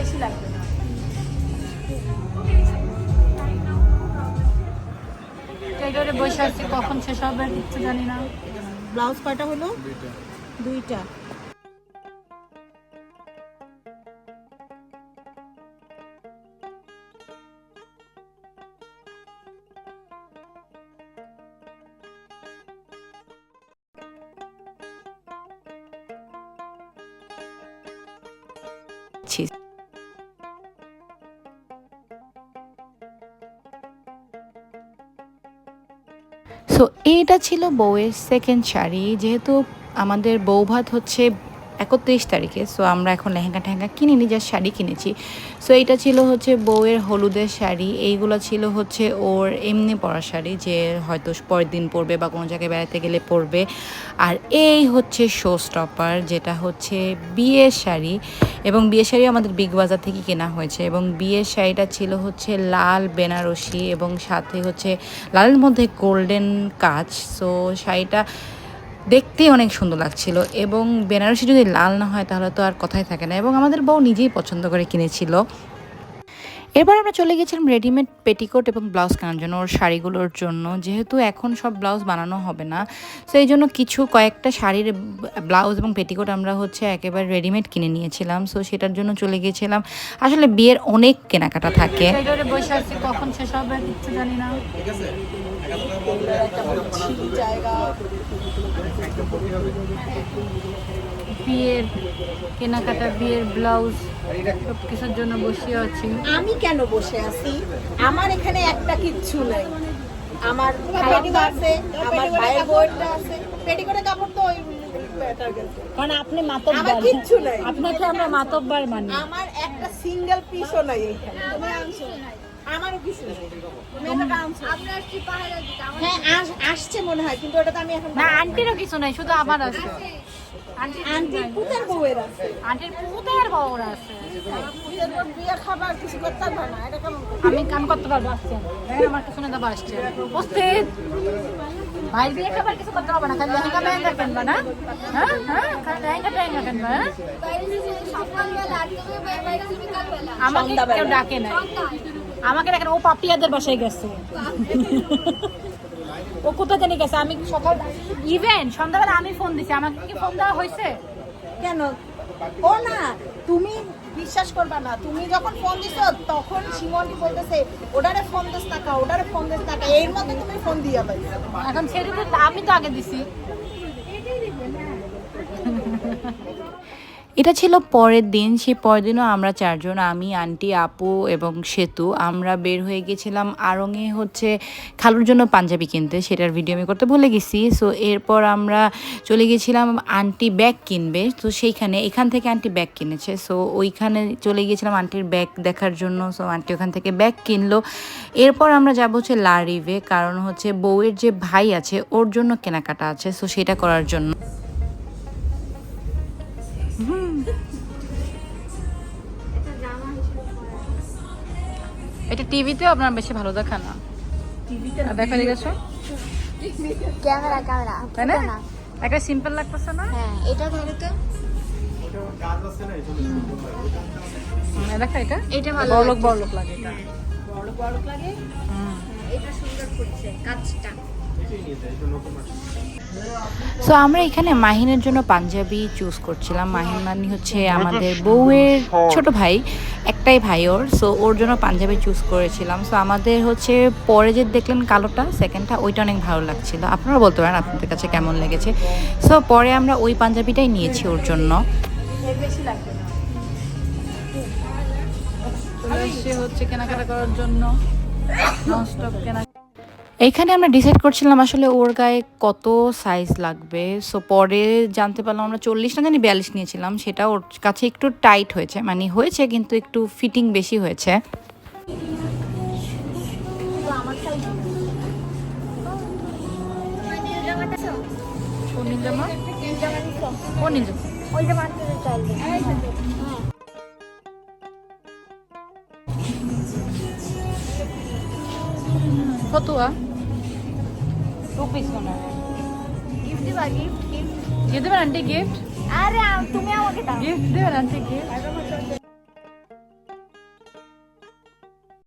বেশি লাগবে না। বসে আছি কখন শেষ হবে কিচ্ছু জানি না। ব্লাউজ কয়টা হলো? দুইটা। সো এইটা ছিল বউয়ের সেকেন্ড শাড়ি। যেহেতু আমাদের বউভাত হচ্ছে একত্রিশ তারিখে সো আমরা এখন লেহেঙ্গা টেহেঙ্গা কিনিনি যা শাড়ি কিনেছি। সো এইটা ছিল হচ্ছে বউয়ের হলুদের শাড়ি, এইগুলো ছিল হচ্ছে ওর এমনি পরা শাড়ি, যে হয়তো পরের দিন পরবে বা কোনো জায়গায় বেড়াতে গেলে পরবে। আর এই হচ্ছে শো স্টপার যেটা হচ্ছে বিয়ের শাড়ি, এবং বিয়ের শাড়ি আমাদের বিগ বাজার থেকে কেনা হয়েছে, এবং বিয়ের শাড়িটা ছিল হচ্ছে লাল বেনারসি, এবং সাথে হচ্ছে লালের মধ্যে গোল্ডেন কাজ সো শাড়িটা দেখতে অনেক সুন্দর লাগছিল এবং বেনারসি যদি লাল না হয় তাহলে তো আর কথাই থাকে না এবং আমাদের বউ নিজেই পছন্দ করে কিনেছিল। এরপর আমরা চলে গেছিলাম রেডিমেড পেটিকোট এবং ব্লাউজ কেনার জন্য ওর শাড়িগুলোর জন্য। যেহেতু এখন সব ব্লাউজ বানানো হবে না তো এই জন্য কিছু কয়েকটা শাড়ির ব্লাউজ এবং পেটিকোট আমরা হচ্ছে একেবারে রেডিমেড কিনে নিয়েছিলাম। সো সেটার জন্য চলে গিয়েছিলাম আসলে বিয়ের অনেক কেনাকাটা থাকে। টেইলরে বসে আছি কখন শেষ হবে? কিচ্ছু জানি না। জায়গা বিয়ের কেনাকাটা বিয়ের ব্লাউজ সব কিছুর জন্য বসে আছি। আমি কেন বসে আছি? আমার এখানে একটা কিচ্ছু নেই। আমার ভাইয়েরটা আছে আমার ভাইয়ের আছে। কাপড় তো ওই কারণ আপনি মাতব্বার। কিচ্ছু নেই। আপনাকে আমরা মাতব্বার মানি। আমার একটা সিঙ্গেল পিসও নাই এখানে। আমারও কিছু হ্যাঁ আস- আসছে মনে হয় কিন্তু ওটা তো আমি এখন না আন্টিরও কিছু নাই শুধু আমার আছে। আন্টির আন্টি বউয়ের আছে। আন্টির পুতের বউর আছে। বিয়ে খাবার কিছু করতে পারবে না এটা কেমন আমি কাম করতে পারব আসছে। আমার কিছু নেতা আসছে উপস্থিত। ভাই বিয়ে খাবার কিছু করতে হবে না খালি লেহেঙ্গা মেহেঙ্গা কিনবা না হ্যাঁ হ্যাঁ খালি লেহেঙ্গা টেহেঙ্গা কিনবা আমাকে কেউ ডাকে নাই। আমাকে ডাকে না, ও পাপিয়াদের বাসায় গেছে। ও কোথায় জানি গেছে? আমি সকাল ইভেন সন্ধ্যাবেলা আমি ফোন দিছি। আমাকে কি ফোন দেওয়া হয়েছে? কেন? ও না তুমি বিশ্বাস করবা না। তুমি যখন ফোন দিছো তখন সিমন্টি বলতেছে ওটারে ফোন দিস টাকা ওটারে ফোন দিস টাকা এর মধ্যে তুমি ফোন দিয়া পাই এখন দিতে আমি তো আগে দিছি। এটা ছিল পরের দিন, সেই পরের দিনও আমরা চারজন, আমি, আন্টি, আপু এবং সেতু, আমরা বের হয়ে গেছিলাম আরঙে হচ্ছে খালুর জন্য পাঞ্জাবি কিনতে, সেটার ভিডিও আমি করতে ভুলে গেছি। সো এরপর আমরা চলে গেছিলাম, আন্টি ব্যাগ কিনবে, তো সেইখানে, এখান থেকে আন্টি ব্যাগ কিনেছে। সো ওইখানে চলে গিয়েছিলাম আন্টির ব্যাগ দেখার জন্য সো আন্টি ওখান থেকে ব্যাগ কিনলো। এরপর আমরা যাব হচ্ছে লারিভে কারণ হচ্ছে বউয়ের যে ভাই আছে, ওর জন্য কেনাকাটা আছে সো সেটা করার জন্য। এটা টিভিতেও আপনার বেশি ভালো দেখা না। দেখা গেছো ক্যামেরা ক্যামেরা। তাই না? একটা সিম্পল লাগতেছে না? হ্যাঁ এটা ধরো তো। দেখা এটা। এটা ভালো লাগে এটা। এটা সুন্দর করছে কাজটা। সো আমরা এখানে মাহিনের জন্য পাঞ্জাবি চুজ করছিলাম। মাহিন মানে হচ্ছে আমাদের বউয়ের ছোট ভাই, একটাই ভাই ওর। সো ওর জন্য পাঞ্জাবি চুজ করেছিলাম। সো আমাদের হচ্ছে পরে যে দেখলেন কালোটা সেকেন্ডটা ওইটা অনেক ভালো লাগছিল। আপনারা বলতে পারেন আপনাদের কাছে কেমন লেগেছে। সো পরে আমরা ওই পাঞ্জাবিটাই নিয়েছি ওর জন্য। আসছে হচ্ছে কেনাকাটা করার জন্য এইখানে আমরা ডিসাইড করছিলাম আসলে ওর গায়ে কত সাইজ লাগবে। সো পরে জানতে পারলাম আমরা চল্লিশ না জানি বিয়াল্লিশ নিয়েছিলাম, সেটা ওর কাছে একটু টাইট হয়েছে। মানে হয়েছে, কিন্তু একটু ফিটিং বেশি হয়েছে। ফতুয়া? টু পিস মনে হয় গিফট দিবা গিফট গিফট দিয়ে দেবেন আন্টি গিফট আরে আম- তুমি